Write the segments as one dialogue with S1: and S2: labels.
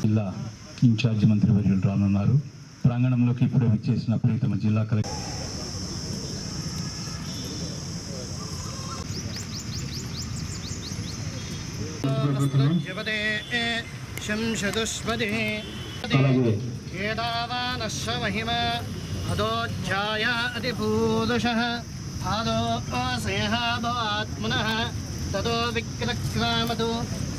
S1: జిల్లా ఇన్ఛార్జి మంత్రి వర్యులు రానున్నారు. ప్రాంగణంలోకి ఇప్పుడే విచ్చేసిన ప్రీతమ జిల్లా కలెక్టర్
S2: జపదే శంశదుష్పదే
S1: అలాగే
S2: ఏదావానశ్వ మహిమ అదోధ్యాయ అతిభూదుషः ఆదో సేహ భవాత్మనः తదో విక్రక్రామతు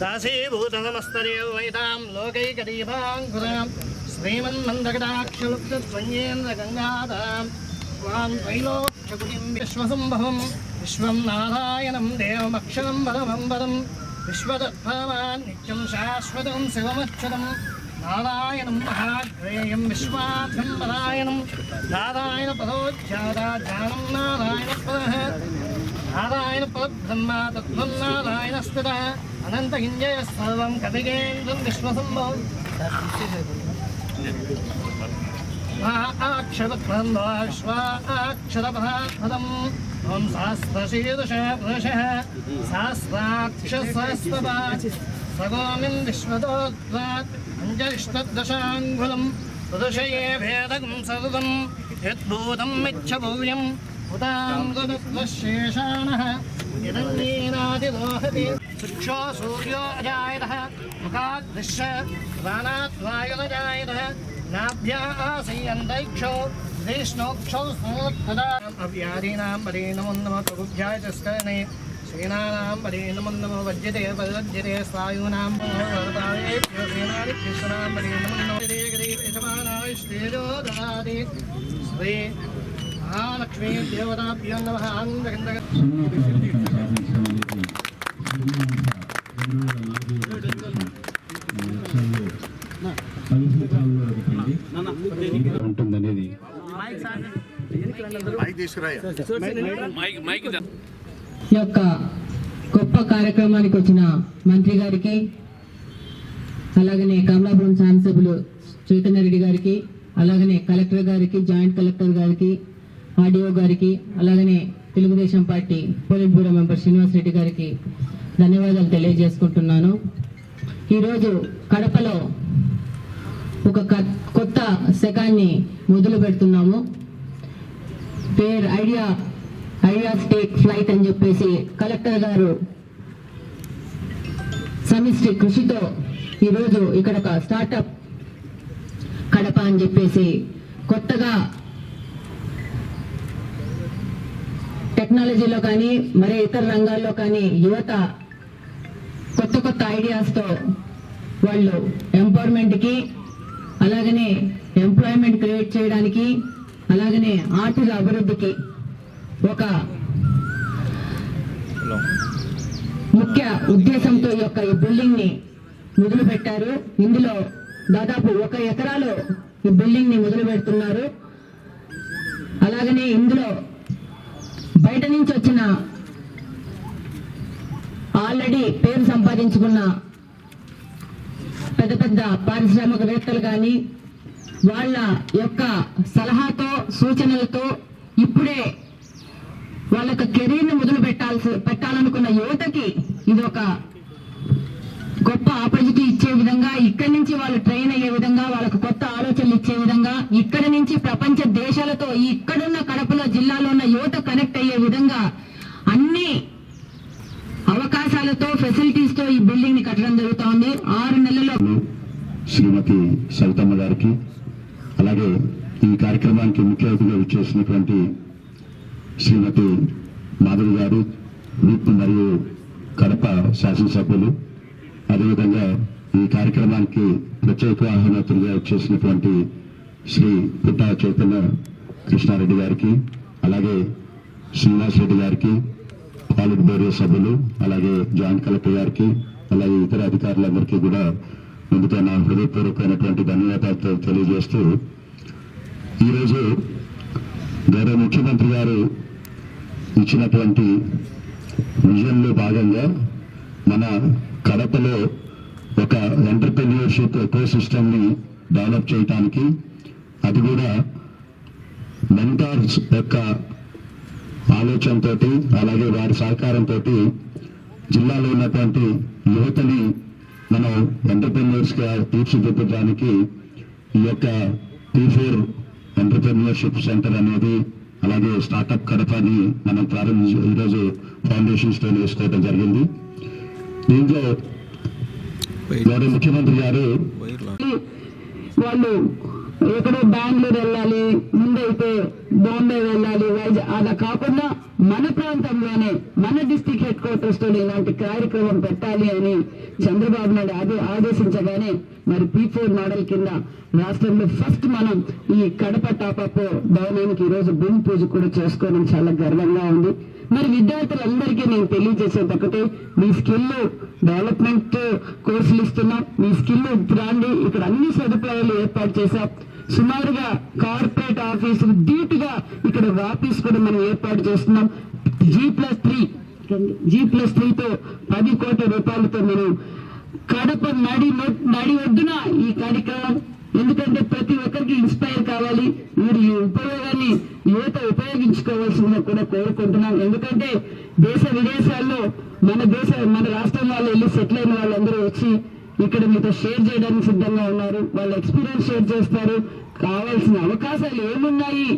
S2: దాసీభూతనమస్తరే వైతాం లోకైకదీపాంకురాం శ్రీమన్మందకటాక్షలుప్తేంద్రగంగాధాం స్వాం వైలోక్షకుటిం విశ్వసంభవం విశ్వం నారాయణం దేవమక్షరం పరమం వరం విశ్వతత్భవాన్ నిత్యం శాశ్వతం శివమక్షరం నారాయణం మహాగ్రేయం విశ్వార్థం నారాయణం నారాయణ పదోధ్యాదానం నారాయణ పద నారాయణ పరబ్రహ్మ తత్వం నారాయణ స్థిత अनन्तकिञ्जय सर्वं कविकेन्द्रं विश्वसम्भवं अक्षरपदात्फलम् ॐ सहस्रशीर्ष पुरुषः सहस्राक्षसहस्रपात् सगोमिं विश्वतोद्वात् पञ्चविष्टदशाङ्गुलम् प्रदृशये भेदकं सततं यद्भूतम् मिच्छभूयम् उदाङ्गुदत्वशेषाणः यदन्ये గురుశేషాణः యదన్యేనాదిరోహతి శిక్షో సూర్యో అజాయతः ముఖాద్ ప్రాణాత్ వాయురజాయతः నాభ్యాసయ్యంతైక్షో విష్ణోక్షౌ సమోత్తదా అవ్యాధీనాం పరే నమో నమ ప్రభుభ్యాయ తస్కరణే సేనానాం పరే నమో నమ వజ్యతే పదవజ్యతే స్వాయూనాం భవతాయేభ్యో సేనాని కృష్ణాం పరే నమో నమ యజమానాయ శ్రీ మహాలక్ష్మీ దేవతాభ్యో నమ
S1: ఉంటుందనేది.
S3: ఈ యొక్క గొప్ప కార్యక్రమానికి వచ్చిన మంత్రి గారికి అలాగనే కమలాపురం శాసనసభ్యులు చైతన్య రెడ్డి గారికి అలాగనే కలెక్టర్ గారికి జాయింట్ కలెక్టర్ గారికి ఆర్డీఓ గారికి Telugu Desam party politburo member Srinivas Reddy గారికి ధన్యవాదాలు తెలియజేసుకుంటున్నాను. ఈరోజు కడపలో ఒక కొత్త శకాన్ని మొదలు పెడుతున్నాము. పేర్ ఐడియా ఐడియా స్టేక్ ఫ్లైట్ అని చెప్పేసి కలెక్టర్ గారు సమిష్టి కృషితో ఈరోజు ఇక్కడ ఒక స్టార్టప్ కడప అని చెప్పేసి కొత్తగా టెక్నాలజీలో కానీ మరి ఇతర రంగాల్లో కానీ యువత కొత్త కొత్త ఐడియాస్తో వాళ్ళు ఎంపవర్మెంట్కి అలాగనే ఎంప్లాయ్మెంట్ క్రియేట్ చేయడానికి అలాగనే ఆర్థిక అభివృద్ధికి ఒక ముఖ్య ఉద్దేశంతో ఈ యొక్క ఈ బిల్డింగ్ని మొదలు పెట్టారు ఇందులో దాదాపు ఒక ఎకరాలో ఈ బిల్డింగ్ని మొదలు పెడుతున్నారు అలాగనే ఇందులో వచ్చిన ఆల్రెడీ పేరు సంపాదించుకున్న పెద్ద పెద్ద పారిశ్రామికవేత్తలు కానీ వాళ్ళ యొక్క సలహాతో సూచనలతో ఇప్పుడే వాళ్ళ యొక్క కెరీర్ని మొదలు పెట్టాల్సి పెట్టాలనుకున్న యువతకి ఇది ఒక గొప్ప ఆపర్చునిటీ ఇచ్చే విధంగా ఇక్కడి నుంచి వాళ్ళు ట్రైన్ అయ్యే విధంగా వాళ్ళకు కొత్త ఆలోచనలు ఇచ్చే విధంగా ఇక్కడి నుంచి ప్రపంచ దేశాలతో ఇక్కడ ఇక్కడున్న కడపలో జిల్లాలో ఉన్న యువత కనెక్ట్ అయ్యే విధంగా అన్ని అవకాశాలతో ఫెసిలిటీస్తో ఈ బిల్డింగ్ జరుగుతా ఉంది ఆరు నెలల్లో
S4: శ్రీమతి సవితమ్మ గారికి అలాగే ఈ కార్యక్రమానికి ముఖ్య అతిథిగా విచ్చేసినటువంటి శ్రీమతి మాధవి గారు విప్ మరియు కడప శాసనసభ్యులు. అదేవిధంగా ఈ కార్యక్రమానికి ప్రత్యేక ఆహ్వానితులుగా వచ్చేసినటువంటి శ్రీ పుట్ట చైతన్య కృష్ణారెడ్డి గారికి అలాగే శ్రీనివాస్ రెడ్డి గారికి పాలిట్ బ్యూరో సభ్యులు అలాగే జాయింట్ కలెక్టర్ గారికి అలాగే ఇతర అధికారులందరికీ కూడా ముందుగా నా హృదయపూర్వకమైనటువంటి ధన్యవాదాలు తెలియజేస్తూ ఈరోజు గౌరవ ముఖ్యమంత్రి గారు ఇచ్చినటువంటి విజన్లో భాగంగా మన కడపలో ఒక ఎంటర్ప్రెన్యూర్షిప్ ఎకో సిస్టమ్ని డెవలప్ చేయడానికి అది కూడా మెంటార్స్ యొక్క ఆలోచనతోటి అలాగే వారి సహకారంతో జిల్లాలో ఉన్నటువంటి యువతని మనం ఎంటర్ప్రెన్యూర్స్ తీర్చిదిద్దడానికి ఈ యొక్క టీ ఫోర్ ఎంటర్ప్రెన్యూర్షిప్ సెంటర్ అనేది అలాగే స్టార్టప్ కడపని మనం ప్రారంభించి ఈరోజు ఫౌండేషన్ స్టోన్ వేసుకోవడం జరిగింది. దీంట్లో గౌరవ ముఖ్యమంత్రి గారు
S5: వాళ్ళు ఎక్కడో బెంగళూరు వెళ్ళాలి ముందైతే బాంబే వెళ్ళాలి వైజాగ్ అలా కాకుండా మన ప్రాంతంలోనే మన డిస్టిక్ హెడ్ క్వార్టర్స్లో ఇలాంటి కార్యక్రమం పెట్టాలి అని చంద్రబాబు నాయుడు ఆదే ఆదేశించగానే మరి పీ ఫోర్ మోడల్ కింద రాష్ట్రంలో ఫస్ట్ మనం ఈ కడప టాపప్ భవనానికి ఈ రోజు భూమి పూజ కూడా చేసుకోవడం చాలా గర్వంగా ఉంది. మరి విద్యార్థులందరికీ నేను తెలియజేసేది ఒకటి మీ స్కిల్ డెవలప్మెంట్ కోర్సులు ఇస్తున్నాం. మీ స్కిల్ రాండి. ఇక్కడ అన్ని సదుపాయాలు ఏర్పాటు చేశాం. సుమారుగా కార్పొరేట్ ఆఫీసు ధీటుగా ఇక్కడ వాపీస్ కూడా మనం ఏర్పాటు చేస్తున్నాం. G plus three G plus త్రీతో పది కోట్ల రూపాయలతో మనం కడప నడి నడి ఒడ్డున ఈ కార్యక్రమం. ఎందుకంటే ప్రతి ఒక్కరికి ఇన్స్పైర్ కావాలి. మీరు ఈ ఉపయోగాన్ని యువత ఉపయోగించుకోవాల్సిందిగా కూడా కోరుకుంటున్నాం. ఎందుకంటే దేశ విదేశాల్లో మన దేశ మన రాష్ట్రం వాళ్ళు వెళ్ళి సెటిల్ అయిన వాళ్ళందరూ వచ్చి ఇక్కడ మీతో షేర్ చేయడానికి సిద్ధంగా ఉన్నారు. వాళ్ళ ఎక్స్పీరియన్స్ షేర్ చేస్తారు. కావాల్సిన అవకాశాలు ఏమున్నాయి?